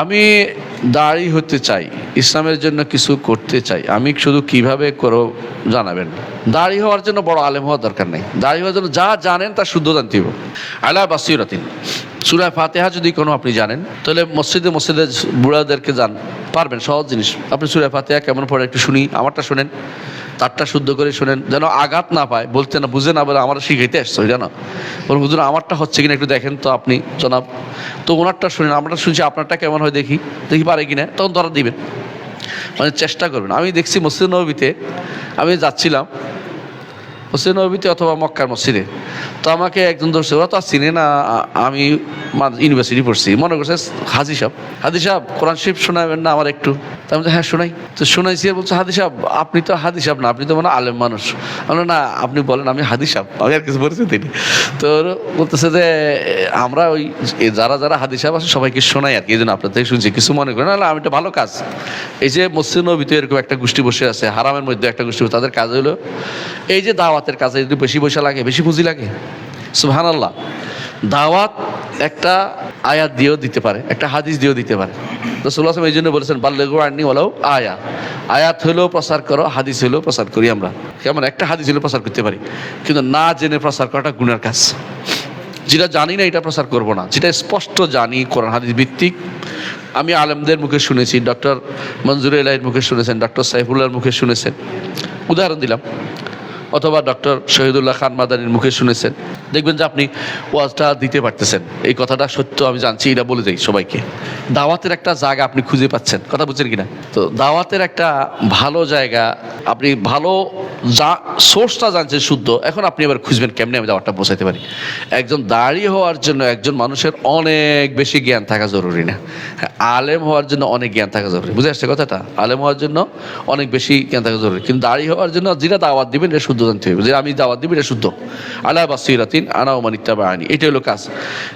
আমি দাঁড়ি হতে চাই, ইসলামের জন্য কিছু করতে চাই, আমি শুধু কীভাবে করো জানাবেন। দাঁড়ি হওয়ার জন্য বড় আলেম হওয়ার দরকার নেই। দাড়ি হওয়ার জন্য যা জানেন তা শুদ্ধ জানতে হবে আলা বাসিরাতিন। সুরায় ফাতেহা যদি কোনো আপনি জানেন, তাহলে মসজিদে মসজিদে বুড়াদেরকে জান, পারবেন, সহজ জিনিস। আপনি সুরায় ফাতেহা কেমন পড়ে একটু শুনি, আমারটা শুনেন। তারটা শুদ্ধ করে শোনেন, যেন আঘাত না পায়। বলতে না, বুঝে না বলে আমার শিখাইতে আসছে জানো? বলুন হুজুর, আমারটা হচ্ছে কিনা একটু দেখেন তো আপনি, জনাব। তো ওনারটা শুনেন, আমরা শুনছি, আপনারটা কেমন হয় দেখি দেখি পারে কিনা? তখন ধরা দিবেন। মানে চেষ্টা করবেন। আমি দেখছি মসজিদ নবীতে, আমি যাচ্ছিলাম, মসজিদ নবীতে অথবা মক্কার মসজিদে। তো আমাকে একজন ধরছে ওরা তো আর চিনে না আমি ইউনিভার্সিটি পড়ছি। মনে করছে হাজি সাহেব। হাজি সাহেব কোরআন শরীফ শোনাবেন না আমার একটু? তা আমি হ্যাঁ শোনাই। তো শোনাইছি আর বলছে হাদি সাহেব আপনি তো হাদি সাহেব না আপনি তো মানে আলেম মানুষ। আমি বললাম, না আপনি বলেন আমি হাদি সাহেব। আমি আর কিছু বলছি তিনি। তো বলতেছে যে আমরা ওই যারা যারা হাদি সাহেব আছে সবাইকে শোনাই আর কি। এই জন্য আপনার থেকে শুনছি কিছু মনে করেন না আমি এটা ভালো কাজ। এই যে মসজিদ নবীতে এরকম একটা গোষ্ঠী বসে আছে হারামের মধ্যে একটা গোষ্ঠী তাদের কাজ হলো এই যে দাওয়াতের কাজে যদি বেশি পয়সা লাগে বেশি পুঁজি লাগে সুহান আল্লাহ দাওয়াত একটা আয়াত দিয়েও দিতে পারে, একটা হাদিস দিয়েও দিতে পারে। তো সুল্লাহ এই জন্য বলেছেন বাল্যগু আননি বলেও আয়া। আয়াত হলেও প্রচার করো, হাদিস হলেও প্রচার করি আমরা। কেমন? একটা হাদিস হলেও প্রচার করতে পারি। কিন্তু না জেনে প্রচার করাটা গুণের কাজ। যেটা জানি না এটা প্রচার করব না। যেটা স্পষ্ট জানি, কোরআন, হাদিস ভিত্তিক, আমি আলেমদের মুখে শুনেছি, ডক্টর মঞ্জুর এলাইয়ের মুখে শুনেছেন, ডক্টর সাইফুল্লাহর মুখে শুনেছেন। উদাহরণ দিলাম। অথবা ডক্টর শহীদুল্লাহ খান মাদানির মুখে শুনেছেন। দেখবেন যে আপনি ওয়াজটা দিতে পারতেছেন। এই কথাটা সত্য, আমি জানছি, এটা বলে যাই সবাইকে। দাওয়াতের একটা জায়গা আপনি খুঁজে পাচ্ছেন। কথা বুঝছেন কিনা? তো দাওয়াতের একটা ভালো জায়গা, আপনি ভালো যা সোর্সটা জানছেন শুদ্ধ, এখন আপনি এবার খুঁজবেন কেমনে আমি দাওয়াতটা পৌঁছাতে পারি। একজন দাঁড়িয়ে হওয়ার জন্য একজন মানুষের অনেক বেশি জ্ঞান থাকা জরুরি না। আলেম হওয়ার জন্য অনেক জ্ঞান থাকা জরুরি। বুঝে আসছে কথাটা? আলেম হওয়ার জন্য অনেক বেশি জ্ঞান থাকা জরুরি। কিন্তু দাঁড়িয়ে হওয়ার জন্য যেটা দাওয়াত দিবেন এটা শুদ্ধ জানতে হবে। যে আমি দাওয়াত দিবেন এটা শুদ্ধ। আল্লাহ বাসিরাতিন আনা ওমানিত্তা বা আনি এটাই হলো কাজ।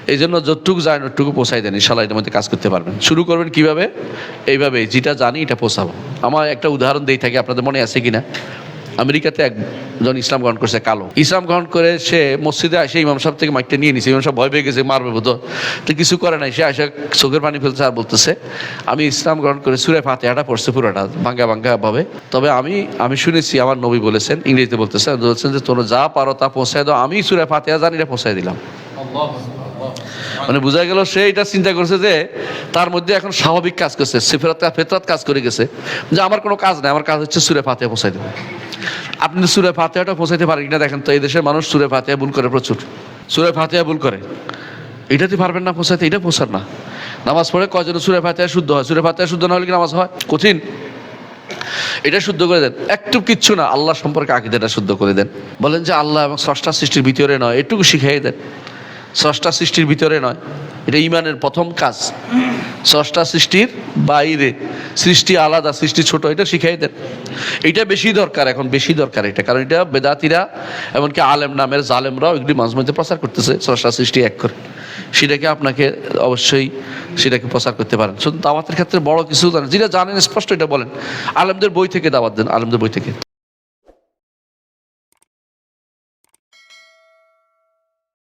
এই জন্য যতটুকু জানেন, ওটুকু পোষাই দেন। ইনশাল্লাহ এটার মধ্যে কাজ করতে পারবেন। শুরু করবেন কীভাবে? এইভাবে, যেটা জানি এটা পোষাবো আমার একটা উদাহরণ দিয়ে থাকি, আপনাদের মনে আছে কিনা? আমেরিকাতে একজন ইসলাম গ্রহণ করছে কালো। ইসলাম গ্রহণ করে সে মসজিদে আসে, ইমাম সাহেব থেকে মাইকটা নিয়ে নিছে। ইমাম সাহেব ভয় পেয়ে গেছে, মারবে বোধ তো কিছু করে নাই। সে আসে, চোখের পানি ফেলছে আর বলতেছে, আমি ইসলাম গ্রহণ করে সুরে ফাতে ফাতেহাটা পড়ছে পুরোটা, ভাঙ্গা ভাঙ্গা ভাবে। তবে আমি আমি শুনেছি, আমার নবী বলেছেন, ইংরেজিতে বলতেছে বলছেন যে, তোমরা যা পারো তা পৌঁছায় দাও। আমি সুরে ফাতেহা জানি এটা পৌঁছায় দিলাম। মানে বোঝা গেল, সে এটা চিন্তা করছে যে, তার মধ্যে এখন স্বাভাবিক কাজ করছে, সেফেরাত ফেতরাত কাজ করে গেছে। যে আমার কোনো কাজ নাই, আমার কাজ হচ্ছে সুরে ফাতেহা পৌঁছাই দেবো আপনি সুরে ফাতেহাটা পৌঁছাইতে পারেন কিনা দেখেন তো, এই দেশের মানুষ সুরে ফাতেহা ভুল করে প্রচুর। সুরে ফাতেহা ভুল করে। এটাতে পারবেন না পৌঁছাইতে এটা পৌঁছার না। নামাজ পড়ে কয়জন সুরে ফাতেহা শুদ্ধ হয়? সুরে ফাতেহা শুদ্ধ না হলে কি নামাজ হয়? কঠিন। এটা শুদ্ধ করে দেন। একটু কিচ্ছু না, আল্লাহ সম্পর্কে আকিদাটা শুদ্ধ করে দেন। বলেন যে আল্লাহ এবং স্রষ্টা সৃষ্টির ভিতরে নয়, এটুকু শিখাই দেন। স্রষ্টা সৃষ্টির ভিতরে নয়, এটা ইমানের প্রথম কাজ। স্রষ্টা সৃষ্টির বাইরে, সৃষ্টি আলাদা, সৃষ্টি ছোট, এটা শিখাই দেন। এটা বেশি দরকার এখন, বেশি দরকার এটা, কারণ এটা বেদাতিরা, এমনকি আলেম নামের জালেমরাও এগুলি মাঝে মধ্যে প্রচার করতেছে স্রষ্টা সৃষ্টি এক করে। সেটাকে আপনাকে অবশ্যই সেটাকে প্রচার করতে পারেন। শুধু দাওয়াতের ক্ষেত্রে বড় কিছু জানেন যেটা জানেন, স্পষ্ট এটা বলেন। আলেমদের বই থেকে দাওয়াত দেন, আলেমদের বই থেকে।